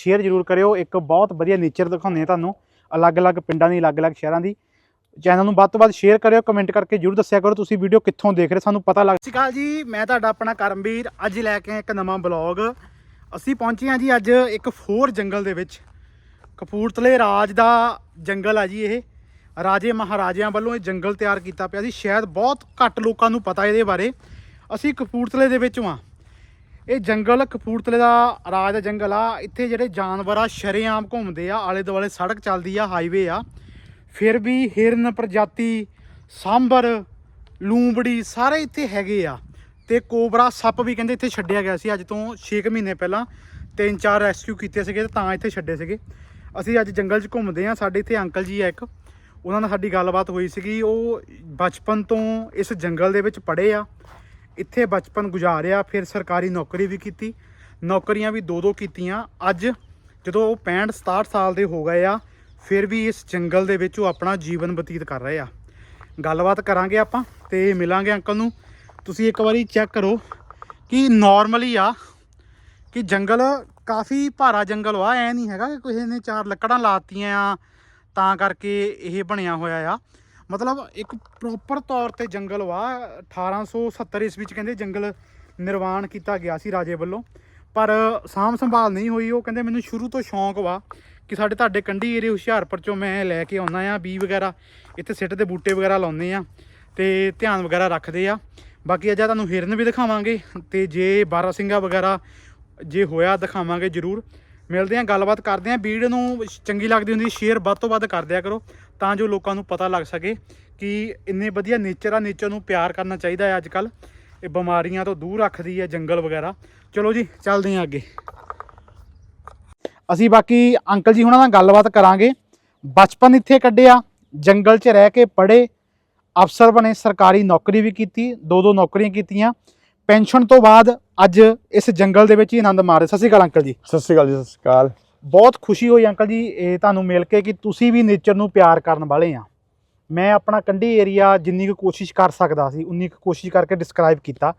Share ਜ਼ਰੂਰ ਕਰਿਓ। ਇੱਕ ਬਹੁਤ ਵਧੀਆ ਨੇਚਰ ਦਿਖਾਉਂਦੇ ਆ ਤੁਹਾਨੂੰ। ਅਲੱਗ-ਅਲੱਗ ਪਿੰਡਾਂ ਦੀ, ਅਲੱਗ-ਅਲੱਗ ਸ਼ਹਿਰਾਂ ਦੀ। ਚੈਨਲ ਨੂੰ ਵੱਧ ਤੋਂ ਵੱਧ ਸ਼ੇਅਰ ਕਰਿਓ ਕਮੈਂਟ ਕਰਕੇ ਜਰੂਰ ਦੱਸਿਆ ਕਰੋ। ਤੁਸੀਂ ਵੀਡੀਓ ਕਿੱਥੋਂ ਦੇਖ ਰਹੇ ਸਾਨੂੰ ਪਤਾ ਲੱਗ ਸਤਿ ਸ਼੍ਰੀ ਅਕਾਲ ਜੀ। ਮੈਂ ਤੁਹਾਡਾ ਆਪਣਾ ਕਰਮਵੀਰ। ਅੱਜ ਲੈ ਕੇ ਆਏ ਇੱਕ ਨਵਾਂ ਬਲੌਗ ਅਸੀਂ ਪਹੁੰਚੇ ਹਾਂ ਜੀ ਅੱਜ ਇੱਕ ਫੋਰ ਜੰਗਲ ਦੇ ਵਿੱਚ। ਕਪੂਰਥਲੇ ਰਾਜ ਦਾ ਜੰਗਲ ਆ ਜੀ ਇਹ। ਰਾਜੇ ਮਹਾਰਾਜਿਆਂ ਵੱਲੋਂ ਇਹ ਜੰਗਲ ਤਿਆਰ ਕੀਤਾ ਪਿਆ ਸੀ। ਸ਼ਾਇਦ ਬਹੁਤ ਘੱਟ ਲੋਕਾਂ ਨੂੰ ਪਤਾ ਇਹਦੇ ਬਾਰੇ। ਅਸੀਂ ਕਪੂਰਥਲੇ ਦੇ ਵਿੱਚੋਂ ਹਾਂ। ਇਹ ਜੰਗਲ ਕਪੂਰਥਲੇ ਦਾ ਰਾਜ ਦਾ ਜੰਗਲ ਆ। ਇੱਥੇ ਜਿਹੜੇ ਜਾਨਵਰ ਆ, ਸ਼ਰੇਆਮ ਘੁੰਮਦੇ ਆ ਆਲੇ ਦੁਆਲੇ ਸੜਕ ਚੱਲਦੀ ਆ, ਹਾਈਵੇ ਆ। ਫਿਰ ਵੀ ਹਿਰਨ, ਪ੍ਰਜਾਤੀ, ਸਾਂਬਰ, ਲੂੰਬੜੀ ਸਾਰੇ ਇੱਥੇ ਹੈਗੇ ਆ। ਤੇ ਕੋਬਰਾ ਸੱਪ ਵੀ ਕਹਿੰਦੇ ਇੱਥੇ ਛੱਡਿਆ ਗਿਆ ਸੀ ਅੱਜ ਤੋਂ 6 ਮਹੀਨੇ ਪਹਿਲਾਂ। ਤਿੰਨ ਚਾਰ ਰੈਸਕਿਊ ਕੀਤੇ ਸੀਗੇ ਤੇ ਤਾਂ ਇੱਥੇ ਛੱਡੇ ਸੀਗੇ। ਅਸੀਂ ਅੱਜ ਜੰਗਲ 'ਚ ਘੁੰਮਦੇ ਆ, ਸਾਡੇ ਇੱਥੇ ਅੰਕਲ ਜੀ ਆ ਇੱਕ। ਉਹਨਾਂ ਨਾਲ ਸਾਡੀ ਗੱਲਬਾਤ ਹੋਈ ਸੀਗੀ। ਉਹ ਬਚਪਨ ਤੋਂ ਇਸ ਜੰਗਲ ਦੇ ਵਿੱਚ ਪੜ੍ਹੇ ਆ। ਇੱਥੇ ਬਚਪਨ ਗੁਜ਼ਾਰਿਆ, ਫਿਰ ਸਰਕਾਰੀ ਨੌਕਰੀ ਵੀ ਕੀਤੀ। ਨੌਕਰੀਆਂ ਵੀ ਦੋ ਦੋ ਕੀਤੀਆਂ। ਅੱਜ ਜਦੋਂ ਉਹ 65 67 ਸਾਲ ਦੇ ਹੋ ਗਏ ਆ, ਫਿਰ ਵੀ ਇਸ ਜੰਗਲ ਦੇ ਵਿੱਚ ਉਹ ਆਪਣਾ ਜੀਵਨ ਬਤੀਤ ਕਰ ਰਹੇ ਆ। ਗੱਲਬਾਤ ਕਰਾਂਗੇ ਆਪਾਂ ਤੇ ਮਿਲਾਂਗੇ ਅੰਕਲ ਨੂੰ। ਤੁਸੀਂ ਇੱਕ ਵਾਰੀ ਚੈੱਕ ਕਰੋ ਕਿ ਨਾਰਮਲੀ ਆ, ਕਿ ਜੰਗਲ ਕਾਫੀ ਭਾਰਾ ਜੰਗਲ ਆ ਐ ਨਹੀਂ ਹੈਗਾ ਕਿ ਕਿਸੇ ਨੇ ਚਾਰ ਲੱਕੜਾਂ ਲਾਤੀਆਂ ਆ, ਤਾਂ ਕਰਕੇ ਇਹ ਬਣਿਆ ਹੋਇਆ ਆ। ਮਤਲਬ ਇੱਕ ਪ੍ਰੋਪਰ ਤੌਰ ਤੇ ਜੰਗਲ ਵਾ 1870 ਈਸਵੀ ਚ ਕਹਿੰਦੇ ਜੰਗਲ ਨਿਰਵਾਣ ਕੀਤਾ ਗਿਆ ਸੀ ਰਾਜੇ ਵੱਲੋਂ। ਪਰ ਸਾਂਭ ਸੰਭਾਲ ਨਹੀਂ ਹੋਈ, ਉਹ ਕਹਿੰਦੇ ਮੈਨੂੰ ਸ਼ੁਰੂ ਤੋਂ ਸ਼ੌਂਕ ਵਾ ਕਿ ਸਾਡੇ ਤੁਹਾਡੇ ਕੰਢੀ ਏਰੀਆ ਹੁਸ਼ਿਆਰਪੁਰ ਚੋਂ ਮੈਂ ਲੈ ਕੇ ਆਉਣਾ ਆ, ਬੀ ਵਗੈਰਾ, ਇੱਥੇ ਸਿੱਟ ਦੇ ਬੂਟੇ ਵਗੈਰਾ ਲਾਉਂਦੇ ਆ ਤੇ ਧਿਆਨ ਵਗੈਰਾ ਰੱਖਦੇ ਆ। ਬਾਕੀ ਅੱਜ ਤੁਹਾਨੂੰ ਹਿਰਨ ਵੀ ਦਿਖਾਵਾਂਗੇ ਤੇ ਜੇ ਬਾਰਾ ਸਿੰਘਾ ਵਗੈਰਾ ਜੇ ਹੋਇਆ ਦਿਖਾਵਾਂਗੇ ਜਰੂਰ। ਮਿਲਦੇ ਆ ਗੱਲਬਾਤ ਕਰਦੇ ਆ ਵੀਡੀਓ ਨੂੰ ਚੰਗੀ ਲੱਗਦੀ ਹੁੰਦੀ, ਸ਼ੇਅਰ ਵੱਧ ਤੋਂ ਵੱਧ ਕਰ ਦਿਆ ਕਰੋ ਤਾਂ ਜੋ ਲੋਕਾਂ ਨੂੰ ਪਤਾ ਲੱਗ ਸਕੇ ਕਿ ਇੰਨੇ ਵਧੀਆ ਨੇਚਰ ਆ ਨੇਚਰ ਨੂੰ ਪਿਆਰ ਕਰਨਾ ਚਾਹੀਦਾ ਹੈ ਅੱਜ ਕੱਲ ਇਹ ਬਿਮਾਰੀਆਂ ਤੋਂ ਦੂਰ ਰੱਖਦੀ ਹੈ ਜੰਗਲ ਵਗੈਰਾ। ਚਲੋ ਜੀ, ਚੱਲਦੇ ਆ ਅੱਗੇ। ਅਸੀਂ ਬਾਕੀ ਅੰਕਲ ਜੀ ਹੁਣਾਂ ਨਾਲ ਗੱਲਬਾਤ ਕਰਾਂਗੇ। ਬਚਪਨ ਇੱਥੇ ਕੱਢਿਆ, ਜੰਗਲ 'ਚ ਰਹਿ ਕੇ ਪੜ੍ਹੇ, ਅਫਸਰ ਬਣੇ, ਸਰਕਾਰੀ ਨੌਕਰੀ ਵੀ ਕੀਤੀ ਦੋ ਦੋ ਨੌਕਰੀਆਂ ਕੀਤੀਆਂ। ਪੈਨਸ਼ਨ ਤੋਂ ਬਾਅਦ ਅੱਜ ਇਸ ਜੰਗਲ ਦੇ ਵਿੱਚ ਹੀ ਆਨੰਦ ਮਾਰੇ ਸਤਿ ਸ਼੍ਰੀ ਅਕਾਲ ਅੰਕਲ ਜੀ। ਸਤਿ ਸ਼੍ਰੀ ਅਕਾਲ ਜੀ ਸਤਿ ਸ਼੍ਰੀ ਅਕਾਲ। ਬਹੁਤ ਖੁਸ਼ੀ ਹੋਈ ਅੰਕਲ ਜੀ ਇਹ ਤੁਹਾਨੂੰ ਮਿਲ ਕੇ ਕਿ ਤੁਸੀਂ ਵੀ ਨੇਚਰ ਨੂੰ ਪਿਆਰ ਕਰਨ ਵਾਲੇ ਆ। ਮੈਂ ਆਪਣਾ ਕੰਢੀ ਏਰੀਆ ਜਿੰਨੀ ਕੁ ਕੋਸ਼ਿਸ਼ ਕਰ ਸਕਦਾ ਸੀ ਉਨੀ ਕੁ ਕੋਸ਼ਿਸ਼ ਕਰਕੇ ਡਿਸਕ੍ਰਾਈਬ ਕੀਤਾ।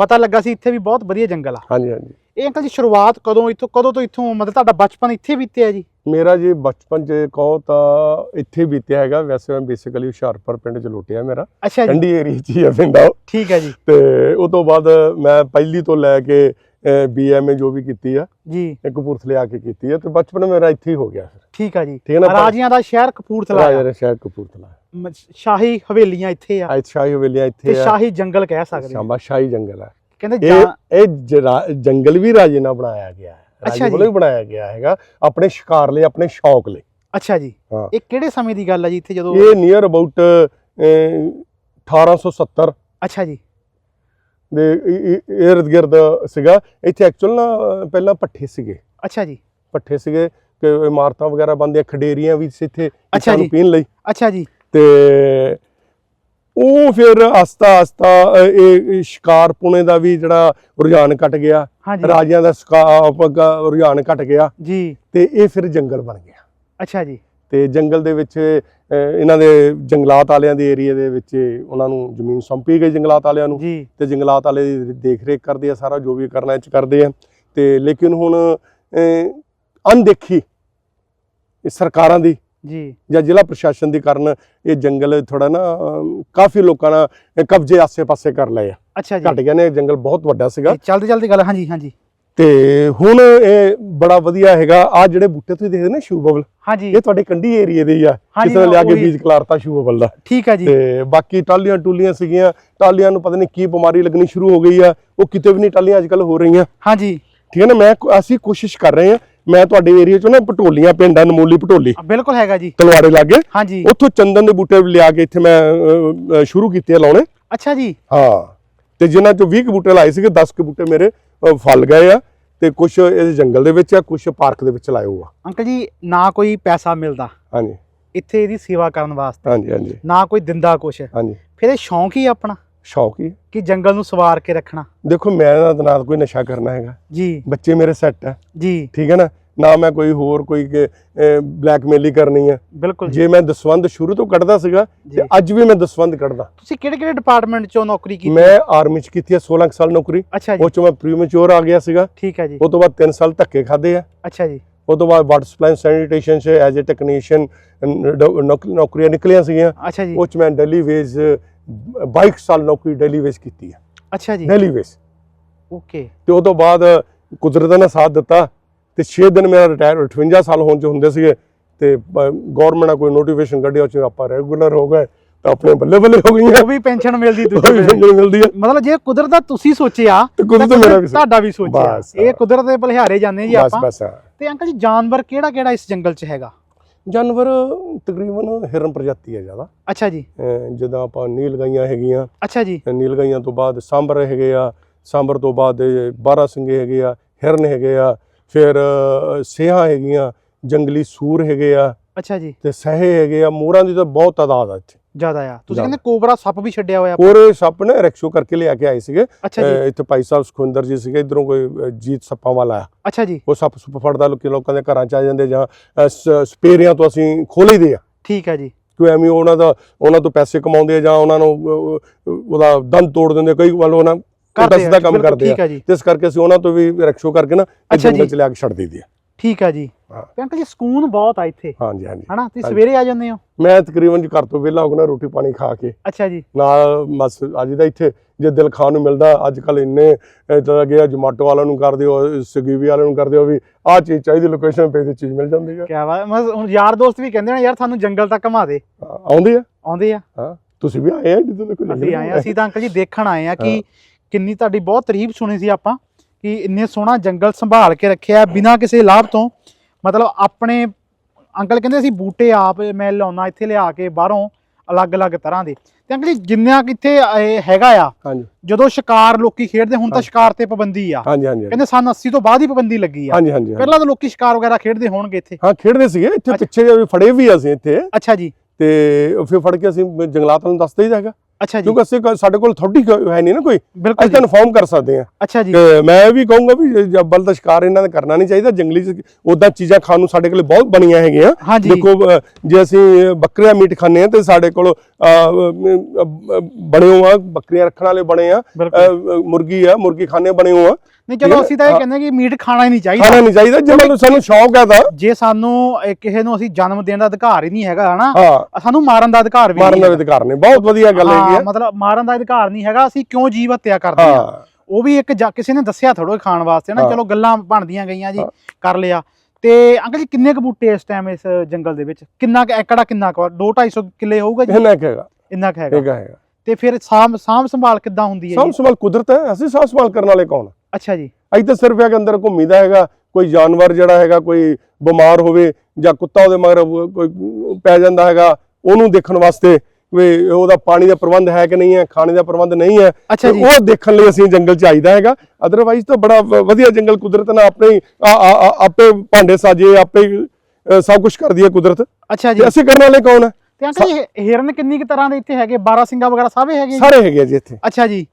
ਪਤਾ ਲੱਗਾ ਸੀ ਇੱਥੇ ਵੀ ਬਹੁਤ ਵਧੀਆ ਜੰਗਲ ਆ। ਹਾਂਜੀ ਹਾਂਜੀ। ਇਹ ਅੰਕਲ ਜੀ ਸ਼ੁਰੂਆਤ ਕਦੋਂ ਇੱਥੋਂ ਕਦੋਂ ਤੋਂ ਇੱਥੋਂ ਮਤਲਬ ਤੁਹਾਡਾ ਬਚਪਨ ਇੱਥੇ ਬੀਤਿਆ ਜੀ? ਮੇਰਾ ਜੀ ਬਚਪਨ ਚ ਕਹੋ ਤਾਂ ਇੱਥੇ ਬੀਤਿਆ ਹੈਗਾ। ਵੈਸੇ ਮੈਂ ਬੇਸਿਕਲੀ ਹੁਸ਼ਿਆਰਪੁਰ ਪਿੰਡ ਚ ਲੋਟਿਆ ਮੇਰਾ। ਜੀ। ਠੰਡੀ ਏਰੀਆ ਚ ਹੀ ਆ ਪਿੰਡ ਉਹ। ਠੀਕ ਹੈ ਜੀ। ਤੇ ਉਹ ਤੋਂ ਬਾਅਦ ਮੈਂ ਪਹਿਲੀ ਤੋਂ ਲੈ ਕੇ ਬੀਐਮਏ ਜੋ ਵੀ ਕੀਤੀ ਆ ਜੀ। ਕਪੂਰਥਲੇ ਆ ਕੇ ਕੀਤੀ ਆ। ਤੇ ਬਚਪਨ ਮੇਰਾ ਇੱਥੇ ਹੀ ਹੋ ਗਿਆ। ਫਿਰ ਠੀਕ ਆ ਜੀ। ਠੀਕ ਹੈ ਨਾ ਰਾਜਿਆਂ ਦਾ ਸ਼ਹਿਰ ਕਪੂਰਥਲਾ ਰਾਜਾ ਆ। ਦੇ ਸ਼ਹਿਰ ਕਪੂਰਥਲਾ। ਸ਼ਾਹੀ ਹਵੇਲੀਆਂ ਇੱਥੇ ਆ। ਸ਼ਾਹੀ ਹਵੇਲੀਆਂ ਇੱਥੇ ਆ। ਸ਼ਾਹੀ ਜੰਗਲ ਕਹਿ ਸਕਦੇ ਆ। ਸ਼ਾਹੀ ਜੰਗਲ ਹੈ ਕਹਿੰਦੇ ਇਹ ਜਾਂ- ਇਹ ਜਰਾ- ਜੰਗਲ ਵੀ ਰਾਜੇ ਨਾਲ ਬਣਾਇਆ ਗਿਆ ਹੈ। ਅੱਛਾ ਰਾਜੇ ਜੀ। ਵੱਲੋਂ ਹੀ ਬਣਾਇਆ ਗਿਆ ਹੈਗਾ ਆਪਣੇ ਸ਼ਿਕਾਰ ਲਈ ਆਪਣੇ ਸ਼ੌਕ ਲਈ। ਅੱਛਾ ਜੀ। ਹਾਂ। ਇਹ ਕਿਹੜੇ ਸਮੇਂ ਦੀ ਗੱਲ ਆ ਜੀ ਇੱਥੇ ਜਦੋਂ ਇਹ ਨੀਅਰ ਅਬਾਊਟ 1870 ਅੱਛਾ ਜੀ। ਦੇ ਇਰਦ ਗਿਰਦ ਸੀਗਾ। ਇੱਥੇ ਐਕਚੁਅਲ ਨਾ ਅਹ, ਪਹਿਲਾਂ ਪੱਠੇ ਸੀਗੇ। ਅੱਛਾ ਜੀ। ਪੱਠੇ ਸੀਗੇ ਕਿ ਇਮਾਰਤਾਂ ਵਗੈਰਾ ਬੰਦੀਆਂ ਖਡੇਰੀਆਂ ਵੀ ਸੀ ਇੱਥੇ ਅੱਛਾ ਨੂੰ ਜੀ। ਪੀਣ ਲਈ। ਅੱਛਾ ਜੀ। ਤੇ ਉਹ ਫਿਰ ਆਸਤਾ ਆਸਤਾ ਇਹ ਸ਼ਿਕਾਰ ਪੁਣੇ ਦਾ ਵੀ ਜਿਹੜਾ ਰੁਝਾਨ ਘਟ ਗਿਆ। ਰਾਜਿਆਂ ਦਾ ਰੁਝਾਨ ਘਟ ਗਿਆ। ਜੀ। ਤੇ ਇਹ ਫਿਰ ਜੰਗਲ ਬਣ ਗਿਆ। ਅੱਛਾ ਜੀ। ਤੇ ਜੰਗਲ ਦੇ ਵਿੱਚ ਇਹਨਾਂ ਦੇ ਜੰਗਲਾਤ ਵਾਲਿਆਂ ਦੇ ਏਰੀਆ ਦੇ ਵਿੱਚ ਉਹਨਾਂ ਨੂੰ ਜ਼ਮੀਨ ਸੌਂਪੀ ਗਈ ਜੰਗਲਾਤ ਵਾਲਿਆਂ ਨੂੰ। ਤੇ ਜੰਗਲਾਤ ਵਾਲੇ ਦੀ ਦੇਖ ਰੇਖ ਕਰਦੇ ਆ ਸਾਰਾ ਜੋ ਵੀ ਕਰਨਾ ਇਹ ਚ ਕਰਦੇ ਆ। ਤੇ ਲੇਕਿਨ ਹੁਣ ਅਣਦੇਖੀ ਇਹ ਸਰਕਾਰਾਂ ਦੀ ਜੀ। ਜਾਂ ਜ਼ਿਲ੍ਹਾ ਪ੍ਰਸ਼ਾਸਨ ਦੀ ਕਾਰਨ ਇਹ ਜੰਗਲ ਥੋੜਾ ਨਾ ਕਾਫੀ ਲੋਕਾਂ ਇਹ ਕਬਜ਼ੇ ਆਸੇ-ਪਾਸੇ ਕਰ ਲਏ ਆ। ਅੱਛਾ ਜੀ। ਘਟ ਗਏ ਨੇ ਜੰਗਲ ਬਹੁਤ ਵੱਡਾ ਸੀਗਾ। ਚਲਦੀ ਚਲਦੀ ਗੱਲ ਹਾਂਜੀ ਹਾਂਜੀ। ਤੇ ਹੁਣ ਇਹ ਬੜਾ ਵਧੀਆ ਹੈਗਾ। ਆ ਜਿਹੜੇ ਬੂਟੇ ਤੁਸੀਂ ਦੇਖਦੇ ਨੇ ਸ਼ੂ ਬਬਲ ਹਾਂਜੀ। ਇਹ ਤੁਹਾਡੇ ਕੰਢੀ ਏਰੀਏ ਦੇ ਹੀ ਆ। ਕਿਸੇ ਨੇ ਲਿਆ ਕੇ। ਬੀਜ ਕਲਾਰਤਾ ਸ਼ੂ ਬਬਲ ਦਾ। ਠੀਕ ਹੈ ਜੀ। ਤੇ ਬਾਕੀ ਟਾਲੀਆਂ ਟੂਲੀਆਂ ਸੀਗੀਆਂ। ਟਾਲੀਆਂ ਨੂੰ ਪਤਾ ਨਹੀਂ ਕੀ ਬਿਮਾਰੀ ਲੱਗਣੀ ਸ਼ੁਰੂ ਹੋ ਗਈ ਆ। ਉਹ ਕਿਤੇ ਵੀ ਨਹੀਂ ਟਾਲੀਆਂ ਅੱਜਕੱਲ ਹੋ ਰਹੀਆਂ। ਹਾਂਜੀ। ਠੀਕ ਹੈ ਨਾ ਮੈਂ ਅਸੀਂ ਕੋਸ਼ਿਸ਼ ਕਰ ਰਹੇ ਹਾਂ ਮੈਂ ਤੁਹਾਡੇ ਏਰੀਆ ਚੋਂ ਨਾ ਪਟੋਲੀਆਂ ਪਿੰਡ ਆ ਨਮੋਲੀ ਪਟੋਲੀ। ਬਿਲਕੁਲ ਹੈਗਾ ਜੀ। ਤਲਵਾੜੇ ਲਾਗੇ। ਹਾਂਜੀ। ਉੱਥੋਂ ਚੰਦਨ ਦੇ ਬੂਟੇ ਲਿਆ ਕੇ ਇੱਥੇ ਮੈਂ ਸ਼ੁਰੂ ਕੀਤੇ ਲਾਉਣੇ। ਅੱਛਾ ਜੀ। ਹਾਂ। ਤੇ ਜਿਨ੍ਹਾਂ ਚੋਂ 20 ਕੁ ਬੂਟੇ ਲਾਏ ਸੀਗੇ 10 ਕੁ ਬੂਟੇ ਮੇਰੇ ਫਲ ਗਏ ਆ ਤੇ ਕੁਝ ਇਸ ਜੰਗਲ ਦੇ ਵਿੱਚ ਆ ਕੁਝ ਪਾਰਕ ਦੇ ਵਿੱਚ ਲਾਏ ਹੋਆ ਅੰਕਲ ਜੀ ਨਾ ਕੋਈ ਪੈਸਾ ਮਿਲਦਾ। ਹਾਂਜੀ। ਇੱਥੇ ਇਹਦੀ ਸੇਵਾ ਕਰਨ ਵਾਸਤੇ। ਹਾਂਜੀ ਹਾਂਜੀ। ਨਾ ਕੋਈ ਦਿੰਦਾ ਕੁਛ। ਹਾਂਜੀ। ਫਿਰ ਇਹ ਸ਼ੌਂਕ ਹੀ ਆਪਣਾ? ਸ਼ੌਕ ਹੀ। ਕਿ ਜੰਗਲ ਨੂੰ ਸਵਾਰ ਕੇ ਰੱਖਣਾ। ਦੇਖੋ ਮੈਂ ਨਾ ਨਾ ਕੋਈ ਨਸ਼ਾ ਕਰਨਾ ਹੈਗਾ। ਜੀ। ਬੱਚੇ ਮੇਰੇ ਸੈੱਟ ਆ। ਜੀ। ਠੀਕ ਹੈ ਨਾ? ਨਾ ਮੈਂ ਕੋਈ ਹੋਰ ਕੋਈ ਬਲੈਕਮੇਲੀ ਕਰਨੀ ਹੈ। ਬਿਲਕੁਲ ਜੀ। ਮੈਂ ਦਸਵੰਦ ਸ਼ੁਰੂ ਤੋਂ ਕੱਢਦਾ ਸੀਗਾ। ਤੇ ਅੱਜ ਵੀ ਮੈਂ ਦਸਵੰਦ ਕੱਢਦਾ। ਤੁਸੀਂ ਕਿਹੜੇ ਕਿਹੜੇ ਡਿਪਾਰਟਮੈਂਟ ਚੋਂ ਨੌਕਰੀ ਕੀਤੀ? ਮੈਂ ਆਰਮੀ ਚ ਕੀਤੀ ਹੈ 16 ਕੁ ਸਾਲ ਨੌਕਰੀ। ਉਹ ਚੋਂ ਮੈਂ ਪ੍ਰੀਮੈਚੁਰ ਆ ਗਿਆ ਸੀਗਾ। ਠੀਕ ਹੈ ਜੀ। ਉਹ ਤੋਂ ਬਾਅਦ 3 ਸਾਲ ਧੱਕੇ ਖਾਦੇ ਆ। ਅੱਛਾ ਜੀ। ਉਹ ਤੋਂ ਬਾਅਦ ਵਾਟਰ ਸਪਲਾਈ ਸੈਨੀਟੇਸ਼ਨ 'ਚ ਐਜ਼ ਅ ਟੈਕਨੀਸ਼ੀਅਨ ਨੌਕਰੀਆਂ ਨਿਕਲੀਆਂ ਸੀਗੀਆਂ। ਅੱਛਾ ਜੀ। ਉਹ 'ਚ ਮੈਂ ਡੇਲੀ ਵੇਜ 22 ਸਾਲ ਨੌਕਰੀ ਡੇਲੀ ਵੇਜ ਕੀਤੀ ਹੈ। ਅੱਛਾ ਜੀ। ਡੇਲੀ ਵੇਜ ਓਕੇ ਤੇ ਉਹ ਤੋਂ ਬਾਅਦ ਕੁਦਰਤ ਨੇ ਸਾਥ ਦਿੱਤਾ। ਤੇ 6 ਦਿਨ ਮੇਰਾ ਰਿਟਾਇਰ 58 ਸਾਲ ਹੋਣ ਚ ਹੁੰਦੇ ਸੀਗੇ ਤੇ ਗਵਰਨਮੈਂਟ ਨੇ ਕੋਈ ਨੋਟੀਫਿਕੇਸ਼ਨ ਕੱਢਿਆ ਉਹ ਚ ਆਪਾਂ ਰੈਗੂਲਰ ਹੋ ਗਏ ਤਾਂ ਆਪਣੇ ਬੱਲੇ ਬੱਲੇ ਹੋ ਗਈਆਂ। ਉਹ ਵੀ ਪੈਨਸ਼ਨ ਮਿਲਦੀ ਦੂਜੇ pension ਮਿਲਦੀ ਹੈ ਮਤਲਬ ਜੇ ਕੁਦਰਤ ਦਾ ਤੁਸੀਂ ਸੋਚਿਆ ਤੇ ਕੁਦਰਤ ਤਾਂ ਮੇਰਾ ਵੀ ਸੀ। ਤੁਹਾਡਾ ਵੀ ਸੋਚਿਆ। ਇਹ ਕੁਦਰਤ ਦੇ ਬਲਿਹਾਰੇ ਜਾਂਦੇ ਜੀ ਆਪਾਂ। ਤੇ ਅੰਕਲ ਜੀ ਜਾਨਵਰ ਕਿਹੜਾ ਕਿਹੜਾ ਇਸ ਜੰਗਲ 'ਚ ਹੈਗਾ? ਜਾਨਵਰ ਤਕਰੀਬਨ ਹਿਰਨ ਪ੍ਰਜਾਤੀ ਹੈ ਜ਼ਿਆਦਾ। ਅੱਛਾ ਜੀ। ਜਿੱਦਾਂ ਆਪਾਂ ਨੀਲ ਗਾਈਆਂ ਹੈਗੀਆਂ। ਅੱਛਾ ਜੀ। ਨੀਲ ਗਾਈਆਂ ਤੋਂ ਬਾਅਦ ਸਾਂਬਰ ਹੈਗੇ ਆ। ਸਾਂਬਰ ਤੋਂ ਬਾਅਦ ਬਾਰਾ ਸਿੰਘੇ ਹੈਗੇ ਆ ਹਿਰਨ ਹੈਗੇ ਆ। ਫਿਰ ਸਿਆਂ ਹੈਗੀਆਂ ਜੰਗਲੀ ਸੂਰ ਹੈਗੇ ਆ ਅੱਛਾ ਜੀ। ਤੇ ਸਹੇ ਹੈਗੇ ਆ ਮੋਰਾਂ ਦੀ ਤਾਂ ਬਹੁਤ ਤਾਦਾਦ ਆ ਇੱਥੇ। ਜ਼ਿਆਦਾ ਆ। ਤੁਸੀਂ। ਕਹਿੰਦੇ ਕੋਬਰਾ ਸੱਪ ਵੀ ਛੱਡਿਆ ਹੋਇਆ। ਕੋਰੇ ਸੱਪ ਨੇ ਰੈਕਸ਼ੋ ਕਰਕੇ ਲਿਆ ਕੇ ਆਏ ਸੀਗੇ। ਇੱਥੇ ਭਾਈ ਸਾਹਿਬ ਸੁਖਵਿੰਦਰ ਜੀ ਸੀਗੇ ਇਧਰੋਂ ਕੋਈ ਜੀਤ ਸੱਪਾਂ ਵਾਲਾ ਆ। ਅੱਛਾ ਜੀ। ਉਹ ਸੱਪ ਸੁੱਪ ਫੜਦਾ ਲੋਕੀ ਲੋਕਾਂ ਦੇ ਘਰਾਂ ਚ ਆ ਜਾਂਦੇ ਜਾਂ ਸਪੇਰਿਆਂ ਤੋਂ ਅਸੀਂ ਖੋਲ੍ਹੀ ਆ। ਠੀਕ ਹੈ ਜੀ। ਕਿਉਂ ਐਵੇਂ ਉਹਨਾਂ ਦਾ ਉਹਨਾਂ ਤੋਂ ਪੈਸੇ ਕਮਾਉਂਦੇ ਆ ਜਾਂ ਉਹਨਾਂ ਨੂੰ ਉਹਦਾ ਦੰਦ ਤੋੜ ਦਿੰਦੇ ਕਈ ਵਾਰ ਉਹਨਾਂ ਕਰਦੇ ਦਾ ਆ, ਕੰਮ ਕਰਦੇ ਆ। ਹੈ ਤੇ ਇਸ ਕਰਕੇ ਅਸੀਂ ਉਹਨਾਂ ਤੋਂ ਵੀ ਰੈਕਸ਼ੋ ਕਰਕੇ ਨਾ ਜੰਗਲ। ਚ ਲਿਆ ਕੇ ਛੱਡ ਦਈਦੀ ਆ। ਠੀਕ ਹੈ ਜੀ। ਹਾਂ। ਅੰਕਲ ਜੀ ਸਕੂਨ ਬਹੁਤ ਆ ਇੱਥੇ। ਹਾਂਜੀ ਹਾਂਜੀ। ਹਨਾ? ਤੁਸੀਂ। ਸਵੇਰੇ ਆ ਜਾਂਦੇ ਹੋ? ਮੈਂ ਤਕਰੀਬਨ ਜੀ ਘਰ ਤੋਂ ਵਿਹਲਾ ਹੋ ਕੇ ਨਾ ਰੋਟੀ ਪਾਣੀ ਖਾ ਕੇ। ਅੱਛਾ ਜੀ। ਨਾਲ ਬਸ ਅੱਜ ਦਾ ਇੱਥੇ ਜੇ ਦਿਲ ਖਾਣ ਨੂੰ ਮਿਲਦਾ ਅੱਜ ਕੱਲ ਇੰਨੇ ਇਦਾਂ ਗਿਆ ਜਮਾਟੋ ਵਾਲਿਆਂ ਨੂੰ ਕਰ ਦਿਓ ਸਵੀਗੀ ਵਾਲਿਆਂ ਨੂੰ ਕਰ ਦਿਓ ਵੀ ਆਹ ਚੀਜ਼ ਚਾਹੀਦੀ ਲੋਕੇਸ਼ਨ ਪੇ ਤੇ ਚੀਜ਼ ਮਿਲ ਜਾਂਦੀ ਆ। ਕਿਆ ਬਾਤ ਮੈਂ ਹੁਣ ਯਾਰ ਦੋਸਤ ਵੀ ਕਹਿੰਦੇ ਨੇ ਯਾਰ ਸਾਨੂੰ ਜੰਗਲ ਤੱਕ ਘੁਮਾ ਦੇ। ਆ- ਆਉਂਦੇ ਆ। ਆਉਂਦੇ ਆ। ਤੁਸੀਂ ਵੀ ਆਏ ਆ ਜਿੱਦੋਂ ਤੱਕ ਅਸੀਂ ਆਏ ਆ ਅਸੀਂ ਤਾਂ ਅੰਕਲ ਜੀ ਦੇਖਣ ਆਏ ਆ ਕਿ ਕਿੰਨੀ ਤੁਹਾਡੀ ਬਹੁਤ ਤਾਰੀਫ ਸੁਣੀ ਸੀ ਆਪਾਂ ਕਿ ਇੰਨੇ ਸੋਹਣਾ ਜੰਗਲ ਸੰਭਾਲ ਕੇ ਰੱਖਿਆ ਬਿਨਾਂ ਕਿਸੇ ਲਾਭ ਤੋਂ। ਮਤਲਬ ਆਪਣੇ ਅੰਕਲ ਕਹਿੰਦੇ ਅਸੀਂ ਬੂਟੇ ਆਪ ਮੈਂ ਲਿਆਉਣਾ ਇੱਥੇ ਲਿਆ ਕੇ ਬਾਹਰੋਂ ਅਲੱਗ-ਅਲੱਗ ਤਰ੍ਹਾਂ ਦੇ। ਤੇ ਅੰਕਲ ਜੀ ਜਿੰਨਾ ਕਿ ਇੱਥੇ ਇਹ ਹੈਗਾ ਆ ਜਦੋਂ ਸ਼ਿਕਾਰ ਲੋਕੀ ਖੇਡਦੇ ਹੁਣ ਤਾਂ। ਸ਼ਿਕਾਰ ਤੇ ਪਾਬੰਦੀ ਆ। ਕਹਿੰਦੇ ਸਨ 80 ਤੋਂ ਬਾਅਦ ਹੀ ਪਾਬੰਦੀ ਲੱਗੀ ਆ। ਪਹਿਲਾਂ ਤਾਂ ਲੋਕੀ ਸ਼ਿਕਾਰ ਵਗੈਰਾ ਖੇਡਦੇ ਹੋਣਗੇ ਇੱਥੇ। ਹਾਂ ਖੇਡਦੇ ਸੀਗੇ ਇੱਥੇ। ਪਿੱਛੇ ਫੜੇ ਵੀ ਅਸੀਂ ਇੱਥੇ। ਅੱਛਾ ਜੀ। ਤੇ ਫਿਰ ਫੜ ਕੇ ਅਸੀਂ ਜੰਗਲਾਤ ਨੂੰ ਦੱਸ ਦਈਦਾ ਹੈਗਾ। ਅੱਛਾ ਜੀ। ਕਿਉਂਕਿ ਅਸੀਂ ਸਾਡੇ ਕੋਲ ਥੋੜੀ ਹੈ ਨਹੀਂ ਨਾ ਕੋਈ। ਅਸੀਂ ਜੀ। ਤਾਂ ਇਨਫੋਰਮ ਕਰ ਸਕਦੇ ਹਾਂ। ਅੱਛਾ ਜੀ। ਮੈਂ ਵੀ ਕਹੂੰਗਾ ਵੀ ਜੱਬਲ ਦਾ ਸ਼ਿਕਾਰ ਇਹਨਾਂ ਦਾ ਕਰਨਾ ਨਹੀਂ ਚਾਹੀਦਾ। ਜੰਗਲੀ ਉਦਾਂ ਚੀਜ਼ਾਂ ਖਾਣ ਨੂੰ ਸਾਡੇ ਕੋਲ ਬਹੁਤ ਬਣੀਆਂ ਹੈਗੀਆਂ। ਦੇਖੋ ਜੇ ਅਸੀਂ ਬੱਕਰੀਆਂ ਮੀਟ ਖਾਂਦੇ ਆ ਤੇ ਸਾਡੇ ਕੋਲ ਬਣੇ ਹੋਏ ਆ ਬੱਕਰੀਆਂ ਰੱਖਣ ਵਾਲੇ ਬਣੇ ਆ। ਮੁਰਗੀ ਆ ਮੁਰਗੀ ਖਾਣੇ ਬਣੇ ਹੋਏ ਆ। ਨਹੀਂ ਚਲੋ ਅਸੀਂ ਤਾਂ ਇਹ। ਕਹਿੰਦੇ ਕਿ ਮੀਟ ਖਾਣਾ ਹੀ ਨਹੀਂ ਚਾਹੀਦਾ। ਖਾਣਾ ਨਹੀਂ ਚਾਹੀਦਾ ਜੇ ਮੈਨੂੰ ਸਾਨੂੰ ਸ਼ੌਂਕ ਹੈ ਤਾਂ। ਜੇ ਸਾਨੂੰ ਕਿਸੇ ਨੂੰ ਅਸੀਂ ਜਨਮ ਦੇਣ ਦਾ ਅਧਿਕਾਰ ਹੀ ਨਹੀਂ ਹੈਗਾ ਹਨਾ? ਸਾਨੂੰ ਮਾਰਨ ਦਾ ਅਧਿਕਾਰ ਵੀ ਮਾਰਨ ਨਹੀਂ ਦਾ। ਅਧਿਕਾਰ ਨੇ ਬਹੁਤ ਵਧੀਆ ਗੱਲ ਹੈਗੀ ਹਾਂ, ਮਤਲਬ ਮਾਰਨ ਦਾ ਅਧਿਕਾਰ ਨਹੀਂ ਹੈਗਾ ਅਸੀਂ ਕਿਉਂ ਜੀਵ ਹੱਤਿਆ ਕਰਦੇ ਹਾਂ? ਉਹ ਵੀ ਇੱਕ ਕਿਸੇ ਨੇ ਦੱਸਿਆ ਥੋੜੋ ਖਾਣ ਵਾਸਤੇ ਨਾ। ਚਲੋ ਗੱਲਾਂ ਬਣਦੀਆਂ ਗਈਆਂ ਜੀ। ਕਰ ਲਿਆ। ਤੇ ਅੰਕਲ ਜੀ ਕਿੰਨੇ ਕੁ ਬੂਟੇ ਇਸ ਟਾਈਮ ਇਸ ਜੰਗਲ ਦੇ ਵਿੱਚ? ਕਿੰਨਾ ਕੁ ਏਕੜਾ ਕਿੰਨਾ ਕੁ 2 250 ਕਿੱਲੇ ਹੋਊਗਾ ਜੀ? ਇੰਨਾ ਕੁ ਹੈਗਾ। ਹੈਗਾ। ਹੈਗਾ ਤੇ ਫਿਰ ਸਾਂਭ ਸਾਂਭ ਸੰਭਾਲ ਕਿੱਦਾਂ ਹੁੰਦੀ ਹੈ ਜੀ? ਸੰਭਾਲ ਕੁਦਰਤ ਹੈ। ਅਸੀਂ ਸਾਂਭ ਸੰਭਾਲ ਕਰਨ ਵਾਲੇ ਕੌਣ? ਅੱਛਾ ਜੀ। ਅਸੀਂ ਤਾਂ ਸਿਰਫ ਇਹ ਅੰਦਰ ਘੁੰਮੀਦਾ ਹੈਗਾ ਕੋਈ ਜਾਨਵਰ ਜਿਹੜਾ ਹੈਗਾ ਕੋਈ ਬਿਮਾਰ ਹੋਵੇ ਜਾਂ ਕੁੱਤਾ ਉਹਦੇ ਮਗਰ ਕੋਈ ਪੈ ਜਾਂਦਾ ਹੈਗਾ ਉਹਨੂੰ ਦੇਖਣ ਵਾਸਤੇ ਵੀ ਉਹਦਾ ਪਾਣੀ ਦਾ ਪ੍ਰਬੰਧ ਹੈ ਕਿ ਨਹੀਂ ਹੈ ਖਾਣੇ ਦਾ ਪ੍ਰਬੰਧ ਨਹੀਂ ਹੈ। ਉਹ ਦੇਖਣ ਲਈ ਅਸੀਂ ਜੰਗਲ 'ਚ ਆਈਦਾ ਹੈਗਾ। ਅਦਰਵਾਈਜ਼ ਤਾਂ ਬੜਾ ਵਧੀਆ ਜੰਗਲ ਕੁਦਰਤ ਨੇ ਆਪਣੇ ਆਪੇ ਭਾਂਡੇ ਸਾਜੇ ਆਪੇ ਸਭ ਕੁਝ ਕਰਦੀ ਹੈ ਕੁਦਰਤ। ਅੱਛਾ ਜੀ। ਅਸੀਂ ਕਰਨ ਵਾਲੇ ਕੌਣ ਹੈ? ਤੇ ਅੰਕਲ ਹਿਰਨ ਕਿੰਨੀ ਕੁ ਤਰ੍ਹਾਂ ਦੇ ਇੱਥੇ ਹੈਗੇ? 12 ਸਿੰਘਾ ਵਗੈਰਾ ਸਾਰੇ ਹੈਗੇ? ਸਾਰੇ ਹੈਗੇ ਜੀ ਇੱਥੇ। ਅੱਛਾ ਜੀ।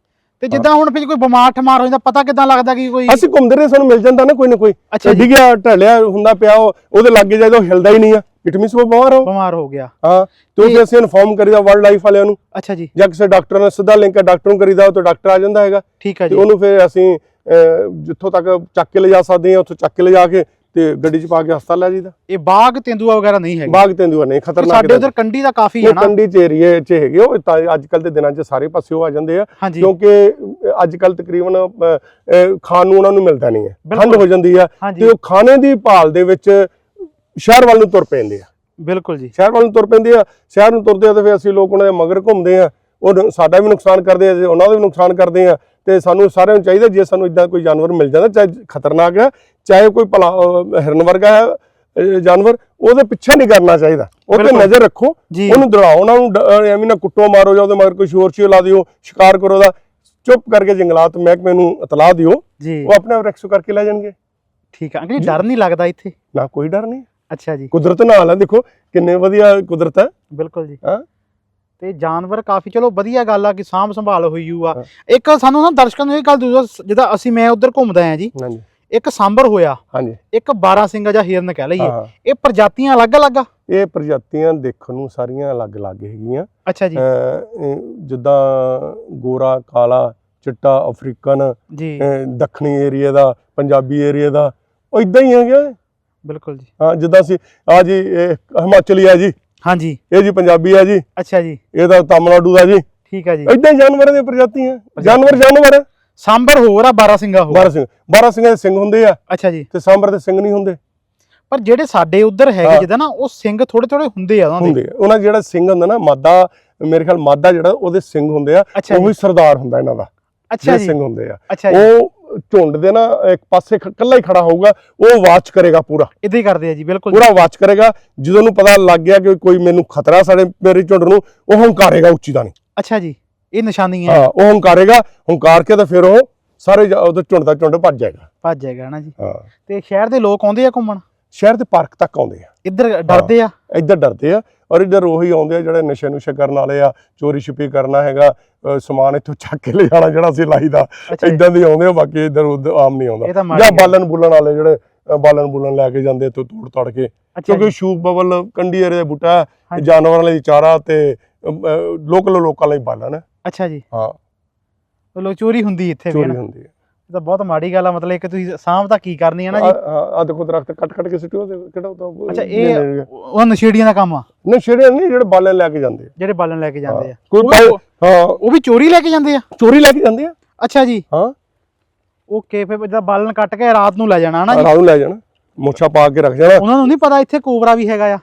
ਤੇ ਜਿੱਦਾਂ ਹੁਣ ਫਿਰ ਕੋਈ ਬਿਮਾਰ ਠਮਾਰ ਹੋ ਜਾਂਦਾ ਪਤਾ ਕਿਦਾਂ ਲੱਗਦਾ ਕਿ ਕੋਈ ਅਸੀਂ ਘੁੰਮਦੇ ਰਹੇ ਸਾਨੂੰ ਮਿਲ ਜਾਂਦਾ ਨਾ ਕੋਈ ਨਾ ਕੋਈ। ਅੱਛਾ ਜੀ। ਡਿੱਗਿਆ ਢਲਿਆ ਹੁੰਦਾ ਪਿਆ ਉਹ- ਉਹਦੇ ਲਾਗੇ ਜਾਈਦਾ ਉਹ ਹਿਲਦਾ ਹੀ ਨਹੀਂ ਆ। ਇਟ ਮੀਨਸ ਉਹ ਬਿਮਾਰ ਹੋ ਬਿਮਾਰ ਹੋ ਗਿਆ। ਹਾਂ ਤੇ ਉਹ ਤੇ- ਅਸੀਂ ਇਨਫੋਰਮ ਕਰੀਦਾ ਵਰਲਡ ਲਾਈਫ ਵਾਲਿਆਂ ਨੂੰ। ਅੱਛਾ ਜੀ। ਜਾਂ ਕਿਸੇ ਡਾਕਟਰ ਨਾਲ ਸਿੱਧਾ ਲਿੰਕ ਹੈ ਡਾਕਟਰ ਨੂੰ ਕਰੀਦਾ ਉਹ ਤੋਂ ਡਾਕਟਰ ਆ ਜਾਂਦਾ ਹੈਗਾ। ਠੀਕ ਹੈ ਤੇ ਜੀ। ਉਹਨੂੰ ਫਿਰ ਅਸੀਂ ਜਿੱਥੋਂ ਤੱਕ ਚੱਕ ਕੇ ਲਿਜਾ ਸਕਦੇ ਹਾਂ ਉੱਥੋਂ ਚੱਕ ਕੇ ਲਿਜਾ ਕੇ ਤੇ ਗੱਡੀ 'ਚ ਪਾ ਕੇ ਹਸਪਤਾਲ ਲੈ ਜੀਦਾ ਇਹ ਬਾਗ ਤੇਂਦੂਆ ਵਗੈਰਾ ਨਹੀਂ ਹੈਗੇ। ਬਾਗ ਤੇਂਦੂਆ ਨਹੀਂ ਖਤਰਨਾਕ ਸਾਡੇ ਉਧਰ ਕੰਢੀ ਦਾ ਕਾਫੀ ਹੈ ਨਾ। ਕੰਡੀ 'ਚ ਏਰੀਏ 'ਚ ਹੈਗੇ ਉਹ ਤਾਂ ਅੱਜ ਕੱਲ ਦੇ ਦਿਨਾਂ 'ਚ ਸਾਰੇ ਪਾਸੇ ਆ ਜਾਂਦੇ ਆ। ਕਿਉਂਕਿ ਅੱਜ ਕੱਲ ਤਕਰੀਬਨ ਖਾਣ ਨੂੰ ਉਹਨਾਂ ਨੂੰ ਮਿਲਦਾ ਨਹੀਂ ਹੈ। ਠੰਡ ਹੋ ਜਾਂਦੀ ਆ ਤੇ ਉਹ ਖਾਣੇ ਦੀ ਭਾਲ ਦੇ ਵਿੱਚ ਸ਼ਹਿਰ ਵੱਲ ਨੂੰ ਤੁਰ ਪੈਂਦੇ ਆ। ਬਿਲਕੁਲ ਜੀ। ਸ਼ਹਿਰ ਵੱਲ ਨੂੰ ਤੁਰ ਪੈਂਦੇ ਆ। ਸ਼ਹਿਰ ਨੂੰ ਤੁਰਦੇ ਆ ਤੇ ਫਿਰ ਅਸੀਂ ਲੋਕ ਉਹਨਾਂ ਦੇ ਮਗਰ ਘੁੰਮਦੇ ਆ। ਉਹ ਸਾਡਾ ਵੀ ਨੁਕਸਾਨ ਕਰਦੇ ਆ ਤੇ ਉਹਨਾਂ ਦਾ ਵੀ ਨੁਕਸਾਨ ਕਰਦੇ ਆ। ਤੇ ਸਾਨੂੰ ਸਾਰਿਆਂ ਨੂੰ ਚਾਹੀਦਾ ਜੇ ਸਾਨੂੰ ਇਦਾਂ ਕੋਈ ਜਾਨਵਰ ਮਿਲ ਜਾਂਦਾ ਚਾਹੇ ਖਤਰਨਾਕ ਹੈ ਚਾਹੇ ਕੋਈ ਹਿਰਨ ਵਰਗਾ ਹੈ ਜਾਨਵਰ ਉਹਦੇ ਪਿੱਛੇ ਨਹੀਂ ਕਰਨਾ ਚਾਹੀਦਾ। ਉਹ ਤੇ। ਨਜ਼ਰ ਰੱਖੋ ਉਹਨੂੰ ਦੜਾਓ ਉਹਨਾਂ ਨੂੰ ਐਵੇਂ ਨਾ ਕੁੱਟੋ ਮਾਰੋ ਜਾਂ ਉਹਦੇ ਮਗਰ ਕੋਈ ਸ਼ੋਰ ਸ਼ੀਰ ਲਾ ਦਿਓ ਸ਼ਿਕਾਰ ਕਰੋ ਦਾ ਚੁੱਪ ਕਰਕੇ ਜੰਗਲਾਤ ਮਹਿਕਮੇ ਨੂੰ ਇਤਲਾਹ ਦਿਓ। ਉਹ ਆਪਣੇ ਆਪ ਰੈਕਸੂ ਕਰਕੇ ਲੈ ਜਾਣਗੇ। ਠੀਕ ਹੈ ਅੰਕਲ ਡਰ ਨਹੀਂ ਲੱਗਦਾ ਇੱਥੇ? ਨਾ ਕੋਈ ਡਰ ਨਹੀਂ। ਅੱਛਾ ਜੀ। ਕੁਦਰਤ ਨਾਲ ਹੈ ਦੇਖੋ ਕਿੰਨੇ ਵਧੀਆ ਕੁਦਰਤ ਹੈ। ਬਿਲਕੁਲ ਜੀ। ਹਾਂ। ਤੇ ਜਾਨਵਰ ਕਾਫੀ ਚਲੋ ਵਧੀਆ ਗੱਲ ਆ ਕਿ ਸਾਂਭ ਸੰਭਾਲ ਹੋਈ ਹੋਊ ਆ। ਇੱਕ ਸਾਨੂੰ ਨਾ ਦਰਸ਼ਕਾਂ ਨੂੰ ਇਹ ਗੱਲ ਦੱਸੋ ਜਿੱਦਾਂ ਅਸੀਂ ਮੈਂ ਉਧਰ ਘੁੰਮਦਾ ਆ ਜੀ। ਹਾਂਜੀ। ਇੱਕ ਸਾਂਬਰ ਹੋਇਆ ਹਾਂਜੀ। ਇੱਕ 12 ਸਿੰਘਾ ਜਾਂ ਹਿਰਨ ਕਹਿ ਲਈਏ ਹਾਂ। ਇਹ ਪ੍ਰਜਾਤੀਆਂ ਅਲੱਗ-ਅਲੱਗ ਆ? ਇਹ ਪ੍ਰਜਾਤੀਆਂ ਦੇਖਣ ਨੂੰ ਸਾਰੀਆਂ ਅਲੱਗ-ਅਲੱਗ ਹੈਗੀਆਂ। ਅੱਛਾ ਜੀ। ਅਹ, ਜਿੱਦਾਂ ਗੋਰਾ ਕਾਲਾ ਚਿੱਟਾ ਅਫਰੀਕਨ ਜੀ। ਅਹ, ਦੱਖਣੀ ਏਰੀਆ ਦਾ ਪੰਜਾਬੀ ਏਰੀਆ ਦਾ ਉਹ ਇਦਾਂ ਹੀ ਹੈਗਾ ਬਿਲਕੁਲ ਜੀ। ਹਾਂ ਜਿੱਦਾਂ ਅਸੀਂ ਆ ਜੀ ਇਹ ਹਿਮਾਚਲੀ ਆ ਜੀ। ਹਾਂਜੀ। ਇਹ ਜੀ ਪੰਜਾਬੀ ਆ ਜੀ। ਅੱਛਾ ਜੀ। ਇਹ ਤਾਂ ਤਾਮਿਲਨਾਡੂ ਦਾ ਜੀ। ਠੀਕ ਹੈ ਜੀ। ਇਦਾਂ ਹੀ ਜਾਨਵਰਾਂ ਦੀਆਂ ਪ੍ਰਜਾਤੀਆਂ। ਜਾਨਵਰ ਜਾਨਵਰ। ਆ ਸਾਂਬਰ ਹੋਰ ਆ 12 ਸਿੰਘਾ ਹੋਰ। ਬਾਰਾਂ ਸਿੰਘ। ਬਾਰਾਂ ਸਿੰਘਾਂ ਦੇ ਸਿੰਘ ਹੁੰਦੇ ਆ। ਅੱਛਾ ਜੀ। ਤੇ ਸਾਂਬਰ ਦੇ ਸਿੰਘ ਨਹੀਂ ਹੁੰਦੇ। ਪਰ ਜਿਹੜੇ ਸਾਡੇ ਉਧਰ ਹੈਗੇ ਹਾਂ। ਜਿਹਦਾ ਨਾ ਉਹ ਸਿੰਘ ਥੋੜੇ ਥੋੜੇ ਹੁੰਦੇ ਆ ਉਹਨਾਂ ਦੇ। ਹੁੰਦੇ ਆ। ਉਹਨਾਂ ਦਾ ਜਿਹੜਾ ਸਿੰਘ ਹੁੰਦਾ ਨਾ ਮਾਦਾ ਮੇਰੇ ਖਿਆਲ ਮਾਦਾ ਜਿਹੜਾ ਉਹਦੇ ਸਿੰਘ ਹੁੰਦੇ ਆ। ਅੱਛਾ ਉਹੀ ਜੀ ਸਰਦਾਰ ਹੁੰਦਾ ਇਹਨਾਂ ਦਾ। ਅੱਛਾ ਜਿਹੜੇ ਜੀ। ਸਿੰਘ ਹੁੰਦੇ ਆ। ਅੱਛਾ ਜੀ। ਉਹ ਝੁੰਡ ਦੇ ਨਾ ਇੱਕ ਪਾਸੇ ਖ- ਇਕੱਲਾ ਹੀ ਖੜਾ ਹੋਊਗਾ। ਉਹ ਵਾਚ ਕਰੇਗਾ ਪੂਰਾ। ਇਦਾਂ ਹੀ ਕਰਦੇ ਆ ਜੀ ਬਿਲਕੁਲ ਜੀ। ਪੂਰਾ ਵਾਚ ਕਰੇਗਾ। ਜਦੋਂ ਨੂੰ ਪਤਾ ਲੱਗ ਗਿਆ ਕਿ ਕੋਈ ਮੈਨੂੰ ਖਤਰਾ ਸਾਡੇ ਮੇਰੇ ਝੁੰਡ ਨੂੰ ਉਹ ਹੰਕਾਰੇਗਾ ਉੱਚੀ ਦਾ ਨਹੀਂ ਅੱਛਾ ਜੀ। ਇਹ ਨਿਸ਼ਾਨੀ ਹੈ। ਹਾਂ ਉਹ ਹੰਕਾਰੇਗਾ ਹੰਕਾਰ ਕੇ ਤਾਂ ਫਿਰ ਉਹ ਸਾਰੇ ਉਹਦੇ ਝੁੰਡ ਦਾ ਝੁੰਡ ਭੱਜ ਜਾਏਗਾ। ਭੱਜ ਜਾਏਗਾ ਨਾ ਜੀ। ਹਾਂ। ਤੇ ਸ਼ਹਿਰ ਦੇ ਲੋਕ ਆਉਂਦੇ ਆ ਘੁੰਮਣ? ਸ਼ਹਿਰ ਦੇ ਪਾਰਕ ਤੱਕ ਆਉਂਦੇ ਆ। ਇੱਧਰ ਡਰਦੇ ਆ? ਇੱਧਰ ਡਰਦੇ ਆ। ਔਰ ਇੱਧਰ ਉਹੀ ਆਉਂਦੇ ਆ ਜਿਹੜੇ ਨਸ਼ੇ ਨੁਸ਼ੇ ਕਰਨ ਵਾਲੇ ਆ ਚੋਰੀ ਛਿਪੀ ਕਰਨਾ ਹੈਗਾ ਸਮਾਨ ਇੱਥੋਂ ਚੱਕ ਕੇ ਲੈ ਜਾਣਾ ਜਿਹੜਾ ਅਸੀਂ ਲਾਈਦਾ। ਇਦਾਂ ਦੇ ਆਉਂਦੇ ਆ ਬਾਕੀ ਇੱਧਰ ਆਮ ਨਹੀਂ ਆਉਂਦਾ। ਜਾਂ। ਬਾਲਣ ਬੁੱਲਣ ਵਾਲੇ ਜਿਹੜੇ ਬਾਲਣ ਬੁੱਲਣ ਲੈ ਕੇ ਜਾਂਦੇ ਇੱਥੋਂ ਤੋੜ ਤੜ ਕੇ। ਕਿਉਂਕਿ ਸ਼ੂਕ ਬਬਲ ਕੰਡੀ ਏਰੇ ਦਾ ਬੂਟਾ। ਜਾਨਵਰਾਂ ਲਈ ਚਾਰਾ ਤੇ ਲੋਕਲ ਲੋਕਾਂ ਲਈ ਬਾਲਣ। ਹੈ ਅੱਛਾ ਜੀ। ਹਾਂ। ਉਹ ਲੋ ਚੋਰੀ ਹੁੰਦੀ ਇੱਥੇ ਵੀ ਚੋਰੀ ਨਾ? ਹੁੰਦੀ ਹੈ। ਇਹ ਤਾਂ ਬਹੁਤ ਮਾੜੀ ਗੱਲ ਆ ਮਤਲਬ ਕਿ ਤੁਸੀਂ ਸਾਂਭ ਤਾਂ ਕੀ ਕਰਨੀ ਹੈ ਨਾ ਜੀ? ਆ ਦੇਖੋ ਦਰਖਤ ਕੱਟ ਕੱਟ ਕੇ ਸਿੱਟੋ ਤੇ ਕਿਹੜਾ ਉਹ ਅੱਛਾ ਇਹ ਉਹ ਨਸ਼ੇੜੀਆਂ ਦਾ ਕੰਮ ਆ? ਛੇੜੇ ਨਹੀਂ ਜਿਹੜੇ ਬਾਲਣ ਲੈ ਕੇ ਜਾਂਦੇ ਆ। ਜਿਹੜੇ ਬਾਲਣ ਲੈ ਕੇ ਜਾਂਦੇ ਆ। ਕੋਈ ਉਹ- ਹਾਂ। ਉਹ ਵੀ ਚੋਰੀ ਲੈ ਕੇ ਜਾਂਦੇ ਆ? ਚੋਰੀ ਲੈ ਕੇ ਜਾਂਦੇ ਆ। ਅੱਛਾ ਜੀ। ਹਾਂ। ਓਕੇ ਫਿਰ ਜਿੱਦਾਂ ਬਾਲਣ ਕੱਟ ਕੇ ਰਾਤ ਨੂੰ ਲੈ ਜਾਣਾ ਨਾ ਜੀ? ਰਾਤ ਨੂੰ ਲੈ ਜਾਣਾ। ਮੁੱਛਾਂ ਪਾ ਕੇ ਰੱਖ ਜਾਣਾ। ਉਹਨਾਂ ਨੂੰ ਨਹੀਂ ਪਤਾ ਇੱਥੇ ਕੋਬਰਾ ਵੀ ਹੈਗਾ ਆ।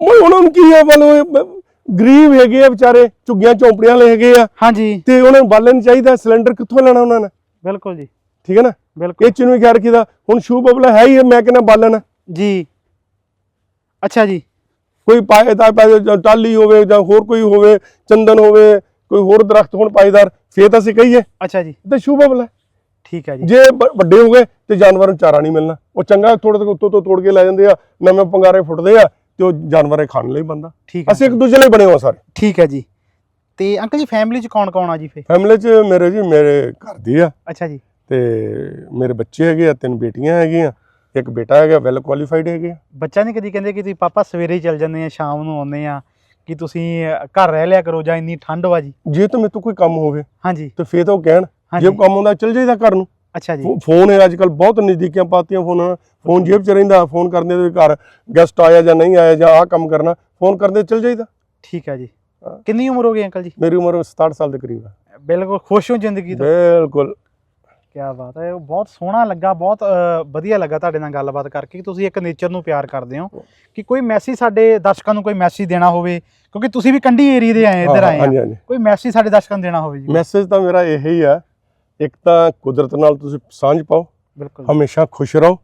ਓਏ ਉਹਨਾਂ ਨੂੰ ਕੀ ਆ ਮਤਲਬ ਗਰੀਬ ਹੈਗੇ ਆ ਵਿਚਾਰੇ ਝੁੱਗੀਆਂ ਝੌਂਪੜੀਆਂ ਵਾਲੇ ਹੈਗੇ ਆ। ਹਾਂਜੀ। ਤੇ ਉਹਨਾਂ ਨੂੰ ਬਾਲਣ ਚਾਹੀਦਾ ਸਿਲੰਡਰ ਕਿੱਥੋਂ ਲੈਣਾ ਉਹਨਾਂ ਨੇ? ਬਿਲਕੁਲ ਜੀ। ਠੀਕ ਹੈ ਨਾ? ਬਿਲਕੁਲ। ਇਹ ਚੀਜ਼ ਨੂੰ ਖਿਆਲ ਰੱਖੀਦਾ ਹੁਣ ਸ਼ੂ ਬਬਲਾ ਹੈ ਹੀ ਮੈਂ ਕਹਿੰਦਾ ਬਾਲਣ? ਜੀ। ਅੱਛਾ ਜੀ। ਕੋਈ ਪਾਏ ਤਾਂ ਪਾਏ ਜਾਂ ਟਾਲੀ ਹੋਵੇ ਜਾਂ ਹੋਰ ਕੋਈ ਹੋਵੇ ਚੰਦਨ ਹੋਵੇ ਕੋਈ ਹੋਰ ਦਰਖਤ ਹੋਣ ਪਾਈਦਾਰ ਫੇਰ ਤਾਂ ਅਸੀਂ ਕਹੀਏ। ਅੱਛਾ ਜੀ। ਤਾਂ ਸ਼ੂ ਬਬਲਾ। ਠੀਕ ਹੈ ਜੀ। ਜੇ ਵੱਡੇ ਹੋ ਗਏ ਤੇ ਜਾਨਵਰਾਂ ਨੂੰ ਚਾਰਾ ਨਹੀਂ ਮਿਲਣਾ। ਉਹ ਚੰਗਾ ਥੋੜੇ ਤੋਂ ਉੱਤੋਂ ਤੋਂ ਤੋੜ ਕੇ ਲੈ ਜਾਂਦੇ ਆ ਨਵੇਂ ਪੰਗਾਰੇ ਫੁੱਟਦੇ ਆ ਤੇ ਉਹ ਜਾਨਵਰੇ ਖਾਣ ਲਈ ਬੰਦਾ। ਠੀਕ ਹੈ ਅਸੀਂ ਇੱਕ ਦੂਜੇ ਲਈ ਬਣੇ ਹੋ ਸਾਰੇ। ਠੀਕ ਹੈ ਜੀ। ਤੇ ਅੰਕਲ ਜੀ ਫੈਮਿਲੀ ਚ ਕੌਣ ਕੌਣ ਆ ਜੀ ਫੇ ਫੈਮਿਲੀ 'ਚ ਮੇਰੇ ਜੀ ਮੇਰੇ ਘਰ ਦੀ ਆ। ਅੱਛਾ ਜੀ। ਤੇ ਮੇਰੇ ਬੱਚੇ ਹੈਗੇ ਆ ਤਿੰਨ ਬੇਟੀਆਂ ਹੈਗੀਆਂ ਇੱਕ ਬੇਟਾ ਹੈਗਾ ਵੈਲ ਕੁਆਲੀਫਾਈਡ ਹੈਗੇ ਆ। ਬੱਚਾ ਨਹੀਂ ਕਦੀ ਕਹਿੰਦੇ ਕਿ ਤੁਸੀਂ ਪਾਪਾ ਸਵੇਰੇ ਹੀ ਚੱਲ ਜਾਂਦੇ ਆ ਸ਼ਾਮ ਨੂੰ ਆਉਂਦੇ ਆ ਕਿ ਤੁਸੀਂ ਘਰ ਰਹਿ ਲਿਆ ਕਰੋ ਜਾਂ ਇੰਨੀ ਠੰਡ ਵਾ ਜੀ? ਜੇ ਤਾਂ ਮੇਰੇ ਤੋਂ ਕੋਈ ਕੰਮ ਹੋਵੇ ਹਾਂਜੀ। ਤੇ ਫੇਰ ਤਾਂ ਉਹ ਕਹਿਣ ਜੇ ਕੰਮ ਹੁੰਦਾ ਚੱਲ ਜਾਈਦਾ ਘਰ ਨੂੰ। ਅੱਛਾ ਜੀ। ਫੋਨ ਹੈ ਅੱਜ ਕੱਲ ਬਹੁਤ ਨਜ਼ਦੀਕੀਆਂ ਪਾਤੀਆਂ ਫੋਨ ਫੋਨ ਜੇਬ 'ਚ ਰਹਿੰਦਾ ਫੋਨ ਕਰਦੇ ਤੇ ਘਰ ਗੈਸਟ ਆਇਆ ਜਾਂ ਨਹੀਂ ਆਇਆ ਜਾਂ ਆਹ ਕੰਮ ਕਰਨਾ ਫੋਨ ਕਰਦੇ ਚੱਲ ਜਾਈਦਾ। ਠੀਕ ਹੈ ਜੀ। ਕਿੰਨੀ ਉਮਰ ਹੋ ਗਈ ਅੰਕਲ ਜੀ? ਮੇਰੀ ਉਮਰ 67 ਸਾਲ ਦੇ ਕਰੀਬ ਹੈ ਬਿਲਕੁਲ ਖੁਸ਼ ਹੋ ਜ਼ਿੰਦਗੀ ਤੋਂ। ਬਿਲਕੁਲ। ਕੀ ਬਾਤ ਹੈ ਉਹ ਬਹੁਤ ਸੋਹਣਾ ਲੱਗਾ ਬਹੁਤ ਵਧੀਆ ਲੱਗਾ ਤੁਹਾਡੇ ਨਾਲ ਗੱਲਬਾਤ ਕਰਕੇ ਕਿ ਤੁਸੀਂ ਇੱਕ ਨੇਚਰ ਨੂੰ ਪਿਆਰ ਕਰਦੇ ਹੋ। ਕਿ ਕੋਈ ਮੈਸੇਜ ਸਾਡੇ ਦਰਸ਼ਕਾਂ ਨੂੰ ਕੋਈ ਮੈਸੇਜ ਦੇਣਾ ਹੋਵੇ ਕਿਉਂਕਿ ਤੁਸੀਂ ਵੀ ਕੰਢੀ ਏਰੀਆ ਦੇ ਆਏ ਇੱਧਰ ਆਏ ਕੋਈ ਮੈਸੇਜ ਸਾਡੇ ਦਰਸ਼ਕਾਂ ਨੂੰ ਦੇਣਾ ਹੋਵੇ ਜੀ। ਮੈਸੇਜ ਤਾਂ ਮੇਰਾ ਇਹੀ ਆ ਇੱਕ ਤਾਂ ਕੁਦਰਤ ਨਾਲ ਤੁਸੀਂ ਸਾਂਝ ਪਾਓ। ਬਿਲਕੁਲ ਹਮੇਸ਼ਾ ਖੁਸ਼ ਰਹੋ।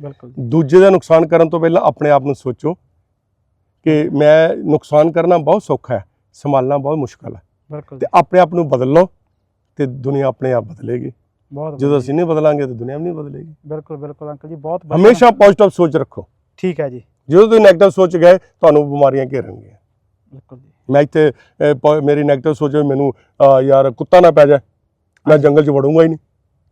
ਬਿਲਕੁਲ ਦੂਜੇ ਦਾ ਨੁਕਸਾਨ ਕਰਨ ਤੋਂ ਪਹਿਲਾਂ ਆਪਣੇ ਆਪ ਨੂੰ ਸੋਚੋ ਕਿ ਮੈਂ ਨੁਕਸਾਨ ਕਰਨਾ ਬਹੁਤ ਸੌਖਾ ਹੈ ਸੰਭਾਲਣਾ ਬਹੁਤ ਮੁਸ਼ਕਲ ਹੈ। ਬਿਲਕੁਲ ਤੇ ਆਪਣੇ ਆਪ ਨੂੰ ਬਦਲ ਲਓ ਤੇ ਦੁਨੀਆ ਆਪਣੇ ਆਪ ਬਦਲੇਗੀ। ਬਹੁਤ ਜਦੋਂ। ਅਸੀਂ ਨਹੀਂ ਬਦਲਾਂਗੇ ਤਾਂ ਦੁਨੀਆ ਵੀ ਨਹੀਂ ਬਦਲੇਗੀ। ਬਿਲਕੁਲ ਬਿਲਕੁਲ ਅੰਕਲ ਜੀ ਬਹੁਤ। ਹਮੇਸ਼ਾ ਪੋਜ਼ਿਟਿਵ ਸੋਚ ਰੱਖੋ। ਠੀਕ ਹੈ ਜੀ। ਜਦੋਂ ਤੁਸੀਂ ਨੈਗੇਟਿਵ ਸੋਚ ਗਏ ਤੁਹਾਨੂੰ ਬਿਮਾਰੀਆਂ ਘੇਰਨਗੀਆਂ। ਬਿਲਕੁਲ ਜੀ। ਮੈਂ ਇੱਥੇ ਮੇਰੀ ਨੈਗੇਟਿਵ ਸੋਚ ਮੈਨੂੰ ਯਾਰ ਕੁੱਤਾ ਨਾ ਪੈ ਜਾਏ। ਮੈਂ ਜੰਗਲ 'ਚ ਵੜੂੰਗਾ ਹੀ ਨਹੀਂ।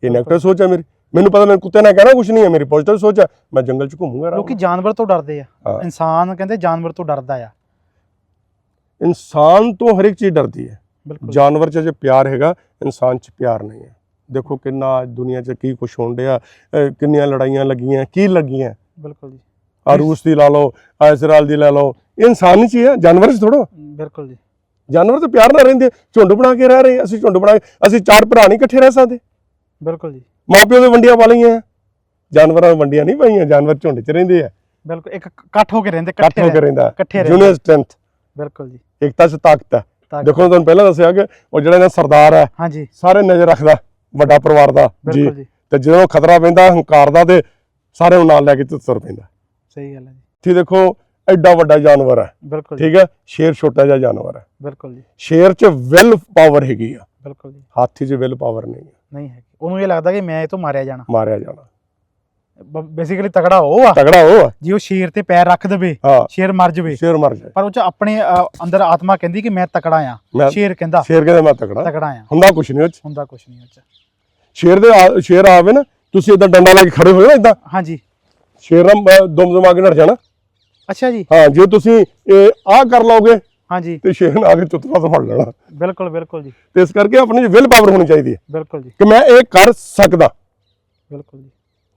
ਇਹ ਨੈਗੇਟਿਵ ਸੋਚ ਹੈ ਮੇਰੀ। ਮੈਨੂੰ ਪਤਾ ਮੈਨੂੰ ਕੁੱਤੇ ਨਾਲ ਕਹਿਣਾ ਕੁਝ ਨਹੀਂ ਹੈ ਮੇਰੀ ਪੋਜ਼ਿਟਿਵ ਸੋਚ ਹੈ ਮੈਂ ਜੰਗਲ 'ਚ ਘੁੰਮੂਗਾ ਲੋਕੀ ਜਾਨਵਰ ਤੋਂ ਡਰਦੇ ਆ। ਇਨਸਾਨ ਕਹਿੰਦੇ ਜਾਨਵਰ ਤੋਂ ਡਰਦਾ ਆ। ਇਨਸਾਨ ਤੋਂ ਹਰ ਇੱਕ ਚੀਜ਼ ਡਰਦੀ ਹੈ। ਜਾਨਵਰ 'ਚ ਜੇ ਪਿਆਰ ਹੈਗਾ ਇਨਸਾਨ 'ਚ ਪਿਆਰ ਨਹੀਂ ਹੈ। ਦੇਖੋ ਕਿੰਨਾ ਦੁਨੀਆ 'ਚ ਕੀ ਕੁਝ ਹੋਣ ਡਿਆ ਕਿੰਨੀਆਂ ਲੜਾਈਆਂ ਲੱਗੀਆਂ ਕੀ ਲੱਗੀਆਂ। ਬਿਲਕੁਲ ਜੀ। ਆ ਰੂਸ ਦੀ ਲਾ ਲਓ ਆ ਇਜ਼ਰਾਈਲ ਦੀ ਲੈ ਲਓ। ਇਨਸਾਨ 'ਚ ਹੀ ਹੈ ਜਾਨਵਰ 'ਚ ਥੋੜੋ ਬਿਲਕੁਲ ਜੀ। ਜਾਨਵਰ ਤਾਂ ਪਿਆਰ ਨਾਲ ਰਹਿੰਦੇ ਝੁੰਡ ਬਣਾ ਕੇ ਰਹਿ ਰਹੇ ਅਸੀਂ ਝੁੰਡ ਬਣਾ ਅਸੀਂ ਚਾਰ ਭਰਾ ਨਹੀਂ ਇਕੱਠੇ ਰਹਿ ਸਕਦੇ। ਬਿਲਕੁਲ ਜੀ। ਮਾਪਿਓ ਦੇ ਵੰਡੀਆਂ ਪਾ ਲਈਆਂ ਆ। ਜਾਨਵਰਾਂ ਵੰਡੀਆਂ ਨਹੀਂ ਪਾਈਆਂ ਜਾਨਵਰ ਝੁੰਡ 'ਚ ਰਹਿੰਦੇ ਆ। ਬਿਲਕੁਲ ਇੱਕ ਇਕੱਠ ਹੋ ਕੇ ਰਹਿੰਦੇ ਇਕੱਠ ਹੋ ਕੇ ਰਹਿੰਦੇ, ਇਕੱਠੇ ਰਹਿੰਦੇ। ਸਟਰੈਂਥ ਬਿਲਕੁਲ ਜੀ। ਇਕਤਾ 'ਚ ਤਾਕਤ ਹੈ। ਦੇਖੋ ਤੁਹਾਨੂੰ ਪਹਿਲਾਂ ਦੱਸਿਆ ਕਿ ਉਹ ਜਿਹੜਾ ਇਹਨਾਂ ਸਰਦਾਰ ਹੈ ਹਾਂਜੀ। ਸਾਰੇ ਨਜ਼ਰ ਰੱਖਦਾ ਵੱਡਾ ਪਰਿਵਾਰ ਦਾ ਜੀ। ਤੇ ਜਦੋਂ ਖਤਰਾ ਪੈਂਦਾ ਹੰਕਾਰ ਦਾ ਤੇ ਸਾਰੇ ਨੂੰ ਨਾਲ ਲੈ ਕੇ ਤੁਰ ਪੈਂਦਾ। ਸਹੀ ਗੱਲ ਹੈ ਜੀ। ਠੀਕ ਦੇਖੋ ਐਡਾ ਵੱਡਾ ਜਾਨਵਰ ਹੈ। ਬਿਲਕੁਲ ਠੀਕ ਹੈ? ਸ਼ੇਰ ਛੋਟਾ ਜਿਹਾ ਜਾਨਵਰ ਹੈ। ਬਿਲਕੁਲ ਜੀ। ਸ਼ੇਰ 'ਚ ਵਿਲ ਪਾਵਰ ਹੈਗੀ ਆ। ਬਿਲਕੁਲ ਜੀ। ਹਾਥੀ 'ਚ ਵਿਲ ਪਾਵਰ ਨਹੀਂ ਹੈ। ਨਹੀਂ ਹੈ। ਉਹਨੂੰ ਇਹ ਲੱਗਦਾ ਕਿ ਮੈਂ ਇਹ ਤੋਂ ਮਾਰਿਆ ਜਾਣਾ। ਮਾਰਿਆ ਜਾਣਾ। ਬੇਸਿਕਲੀ ਤਗੜਾ ਉਹ ਆ। ਤਗੜਾ ਉਹ ਆ। ਜੇ ਉਹ ਸ਼ੇਰ ਤੇ ਪੈਰ ਰੱਖ ਦੇਵੇ ਸ਼ੇਰ ਮਰ ਜਾਵੇ। ਸ਼ੇਰ ਮਰ ਜਾਏ। ਪਰ ਉਹ ਚ ਆਪਣੇ ਅੰਦਰ ਆਤਮਾ ਕਹਿੰਦੀ ਕਿ ਮੈਂ ਤਕੜਾ ਆ। ਸ਼ੇਰ ਕਹਿੰਦਾ ਸ਼ੇਰ ਕਹਿੰਦਾ ਮੈਂ ਤਗੜਾ ਤਕੜਾ ਆ। ਹੁੰਦਾ ਕੁਛ ਨਹੀਂ ਉਹ 'ਚ। ਹੁੰਦਾ ਕੁਛ ਨਹੀਂ ਉਹ ਚ। ਸ਼ੇਰ ਦੇ ਸ਼ੇਰ ਆਵੇ ਨਾ ਤੁਸੀਂ ਇਦਾਂ ਡੰਡਾ ਲਾ ਕੇ ਖੜੇ ਹੋਏ ਨਾ ਇਦਾਂ ਹਾਂਜੀ। ਸ਼ੇਰ ਨਾਲ ਦੁਮ ਦੁਮਾ ਕੇ ਨੱਠ ਜਾਣਾ। ਅੱਛਾ ਜੀ। ਹਾਂ ਜੇ ਤੁਸੀਂ ਇਹ ਆਹ ਕਰ ਲਓਗੇ ਹਾਂਜੀ ਤੇ ਸ਼ੇਰ ਨੇ ਆ ਕੇ ਚੁੱਤਰਾ ਤੋਂ ਫੜ ਲੈਣਾ। ਬਿਲਕੁਲ ਬਿਲਕੁਲ ਜੀ। ਤੇ ਇਸ ਕਰਕੇ ਆਪਣੀ ਵਿਲ ਪਾਵਰ ਹੋਣੀ ਚਾਹੀਦੀ ਹੈ। ਬਿਲਕੁਲ ਜੀ। ਕਿ ਮੈਂ ਇਹ ਕਰ ਸਕਦਾ। ਬਿਲਕੁਲ ਜੀ।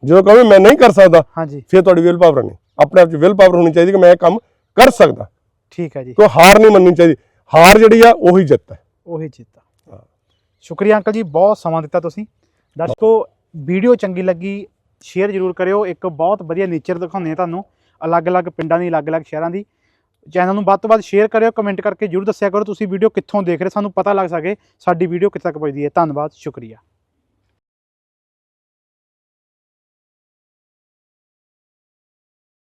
ਜਦੋਂ ਕਹੇ ਮੈਂ ਨਹੀਂ ਕਰ ਸਕਦਾ ਹਾਂਜੀ ਫਿਰ ਤੁਹਾਡੀ ਵਿਲ ਪਾਵਰ ਨਹੀਂ। ਆਪਣੇ ਆਪ 'ਚ ਵਿਲ ਪਾਵਰ ਹੋਣੀ ਚਾਹੀਦੀ ਕਿ ਮੈਂ ਇਹ ਕੰਮ ਕਰ ਸਕਦਾ। ਠੀਕ ਹੈ ਜੀ। ਕੋਈ ਹਾਰ ਨਹੀਂ ਮੰਨਣੀ ਚਾਹੀਦੀ। ਹਾਰ ਜਿਹੜੀ ਆ ਉਹੀ ਜਿੱਤ ਹੈ। ਉਹੀ ਚੀਤਾ ਹਾਂ। ਸ਼ੁਕਰੀਆ ਅੰਕਲ ਜੀ ਬਹੁਤ ਸਮਾਂ ਦਿੱਤਾ ਤੁਸੀਂ। ਦਰਸ਼ਕੋ ਵੀਡੀਓ ਚੰਗੀ ਲੱਗੀ ਸ਼ੇਅਰ ਜ਼ਰੂਰ ਕਰਿਓ। ਇੱਕ ਬਹੁਤ ਵਧੀਆ ਨੇਚਰ ਦਿਖਾਉਂਦੇ ਆ ਤੁਹਾਨੂੰ। ਅਲੱਗ-ਅਲੱਗ ਪਿੰਡਾਂ ਦੀ, ਅਲੱਗ-ਅਲੱਗ ਸ਼ਹਿਰਾਂ ਦੀ। ਚੈਨਲ ਨੂੰ ਵੱਧ ਤੋਂ ਵੱਧ ਸ਼ੇਅਰ ਕਰਿਓ ਕਮੈਂਟ ਕਰਕੇ ਜ਼ਰੂਰ ਦੱਸਿਆ ਕਰੋ। ਤੁਸੀਂ ਵੀਡੀਓ ਕਿੱਥੋਂ ਦੇਖ ਰਹੇ ਸਾਨੂੰ ਪਤਾ ਲੱਗ ਸਕੇ ਸਾਡੀ ਵੀਡੀਓ ਕਿੱਥੇ ਤੱਕ ਪਹੁੰਚਦੀ ਹੈ। ਧੰਨਵਾਦ, ਸ਼ੁਕਰੀਆ।